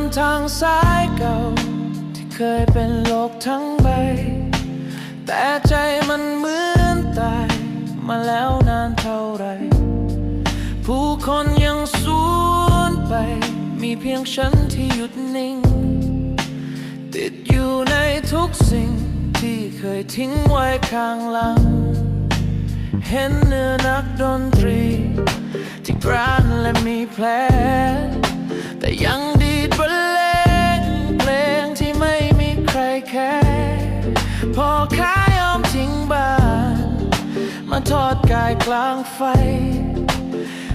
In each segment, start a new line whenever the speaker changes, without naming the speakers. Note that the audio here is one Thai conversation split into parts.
นทางสายเก่า ที่เคยเป็นโลกทั้งใบ แต่ใจมันเหมือนตาย มาแล้วนานเท่าไร ผู้คนยังสวนไป มีเพียงฉันที่หยุดนิ่ง ติดอยู่ในทุกสิ่งที่เคยทิ้งไว้ข้างหลัง เห็นเนื้อนักดนตรี ที่กรานและมีแผลแต่ยัง ทอดกายกลางไฟ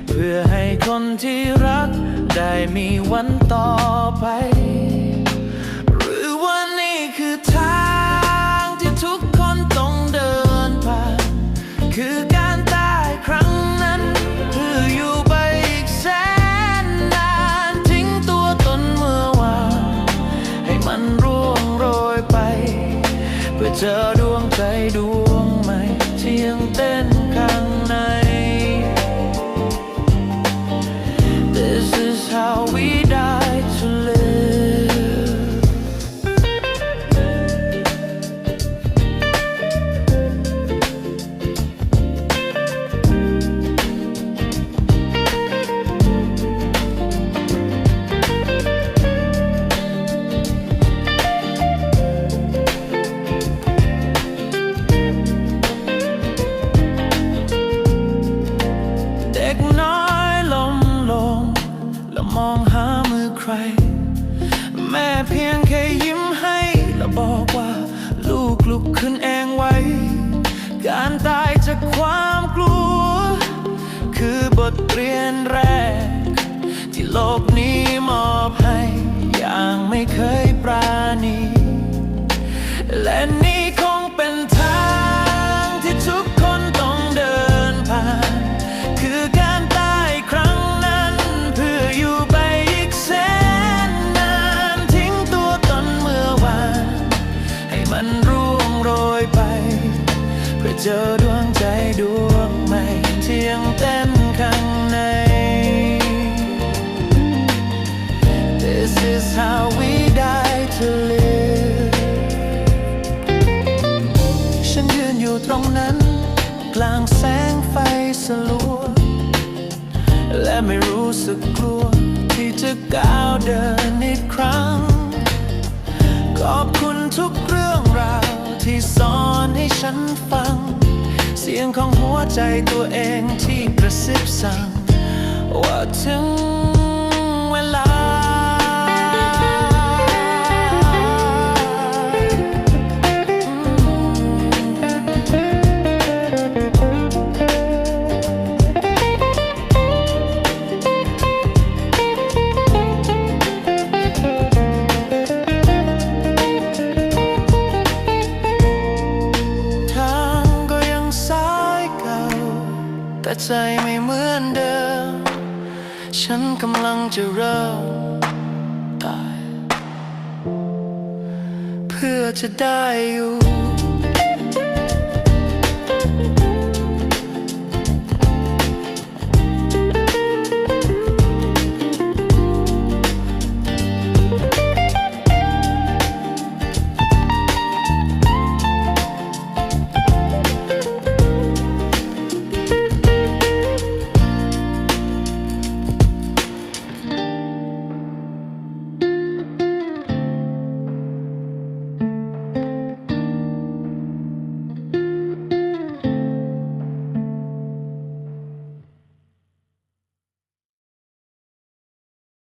เพื่อให้คนที่รักได้มีวันต่อไป หรือว่านี่คือทางที่ทุกคนต้องเดินผ่าน คือการตายครั้งนั้น เพื่ออยู่ไปอีกแสนนานทิ้งตัวตนเมื่อวานให้มันร่วงโรยไป เพื่อเจอดวงใจดวง มองหามือใคร แม่เพียงแค่ยิ้มให้ แล้วบอกว่า ลูกลุกขึ้นเองไว้ การตายจากความกลัว คือบทเรียนแรก ที่โลกนี้มอบให้ อย่างไม่เคย เจอดวงใจดวงใหม่ที่ยังเต้นข้างใน This is how we die to live ฉันยืนอยู่ตรงนั้น กลางแสงไฟสลัว และไม่รู้สึกกลัว ที่จะก้าวเดินอีกครั้ง ขอบคุณทุก ให้ฉันฟัง เสียงของหัวใจตัวเองที่กระซิบสั่งว่าถึง แต่ใจไม่เหมือนเดิม ฉันกำลังจะเริ่มตาย เพื่อจะได้อยู่